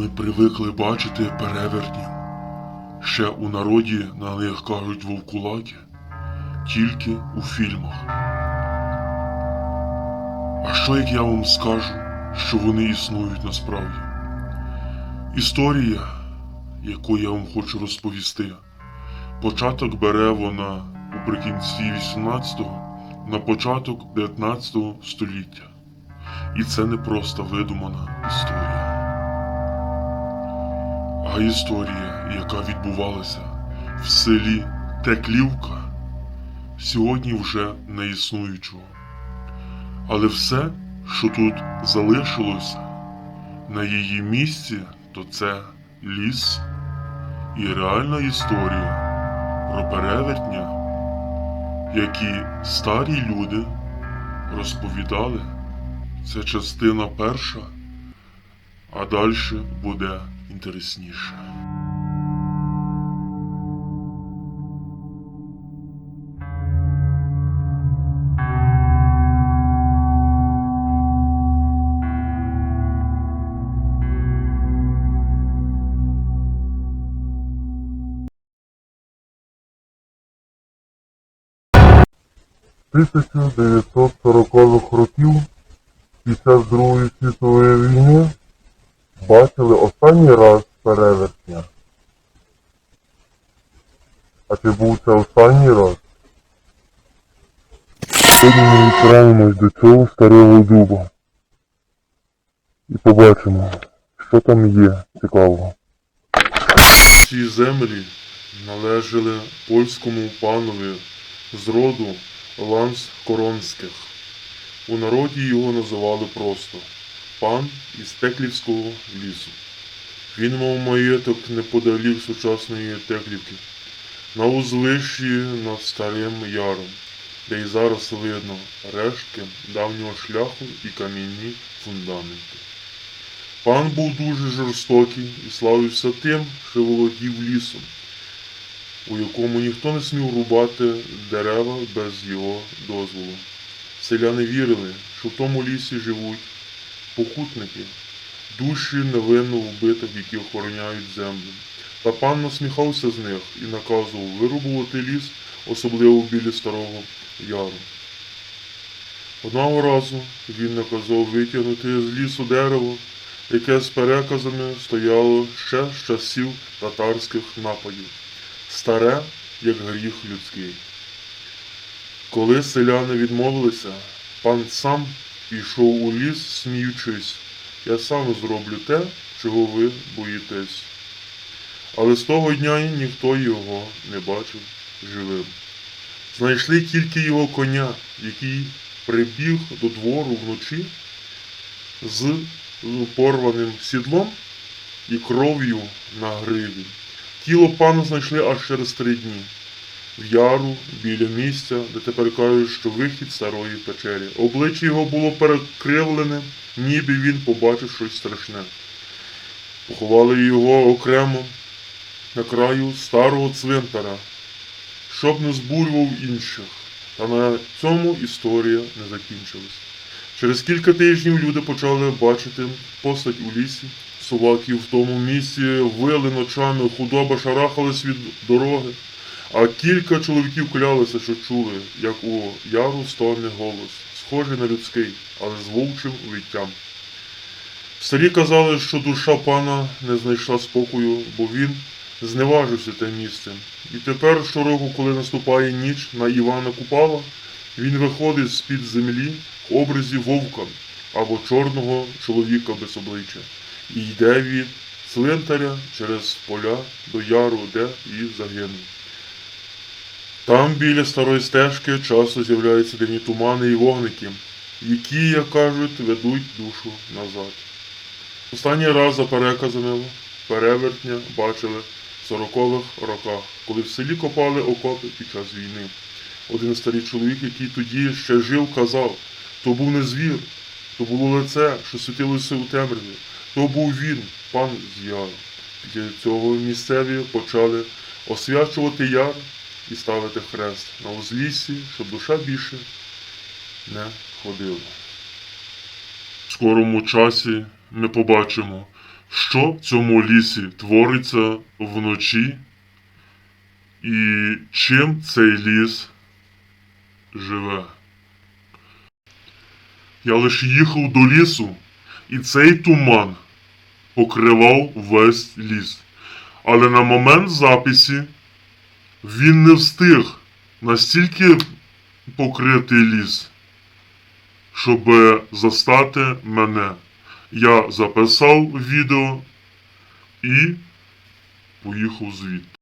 Ми привикли бачити перевертнів. Ще у народі на них кажуть вовкулаки, тільки у фільмах. А що як я вам скажу, що вони існують насправді? Історія, яку я вам хочу розповісти, початок бере вона уприкінці 18-го на початок 19 століття. І це не просто видумана історія, а історія, яка відбувалася в селі Теклівка, сьогодні вже не існуючого. Але все, що тут залишилося на її місці, то це ліс і реальна історія про перевертня, які старі люди розповідали. Це частина перша, а далі буде інтересніше. З 1940 років під час Другої світової війни бачили останній раз перевертня. А чи був це останній раз? Сьогодні ми відправимось до цього старого дуба. І побачимо, що там є цікавого. Ці землі належали польському панові з роду Ланс Коронських. У народі його називали просто пан із Теклівського лісу. Він мав маєток неподалік сучасної Теклівки, на узвищі над Старим Яром, де й зараз видно рештки давнього шляху і кам'яні фундаменти. Пан був дуже жорстокий і славився тим, що володів лісом, у якому ніхто не смів рубати дерева без його дозволу. Селяни вірили, що в тому лісі живуть покутники, душі невинно вбитих, які охороняють землю. Та пан насміхався з них і наказував вирубувати ліс, особливо біля старого яру. Одного разу він наказав витягнути з лісу дерево, яке з переказами стояло ще з часів татарських нападів, старе, як гріх людський. Коли селяни відмовилися, пан сам пішов у ліс, сміючись, я сам зроблю те, чого ви боїтесь. Але з того дня ніхто його не бачив живим. Знайшли тільки його коня, який прибіг до двору вночі з порваним сідлом і кров'ю на гриві. Тіло пана знайшли аж через три дні. В яру біля місця, де тепер кажуть, що вихід старої печері. Обличчя його було перекривлене, ніби він побачив щось страшне. Поховали його окремо на краю старого цвинтара, щоб не збурював інших. Та на цьому історія не закінчилась. Через кілька тижнів люди почали бачити постать у лісі. Собаки в тому місці вили ночами, худоба шарахалась від дороги. А кілька чоловіків клялися, що чули, як у яру стогне голос, схожий на людський, але з вовчим виттям. Старі казали, що душа пана не знайшла спокою, бо він зневажився те місце. І тепер щороку, коли наступає ніч на Івана Купала, він виходить з-під землі в образі вовка або чорного чоловіка без обличчя і йде від цвинтаря через поля до яру, де і загинув. Там біля старої стежки часто з'являються дивні тумани і вогники, які, як кажуть, ведуть душу назад. Останній раз за переказами перевертня бачили в 40-х роках, коли в селі копали окопи під час війни. Один старий чоловік, який тоді ще жив, казав, то був не звір, то було лице, що світилося у темряві. То був він, пан з яру. Після цього місцеві почали освячувати яр і ставити хрест на узліссі, щоб душа більше не ходила. В скорому часі ми побачимо що в цьому лісі твориться вночі і чим цей ліс живе. Я лише їхав до лісу, і цей туман покривав весь ліс. Але на момент записі він не встиг настільки покрити ліс, щоб застати мене. Я записав відео і поїхав звідти.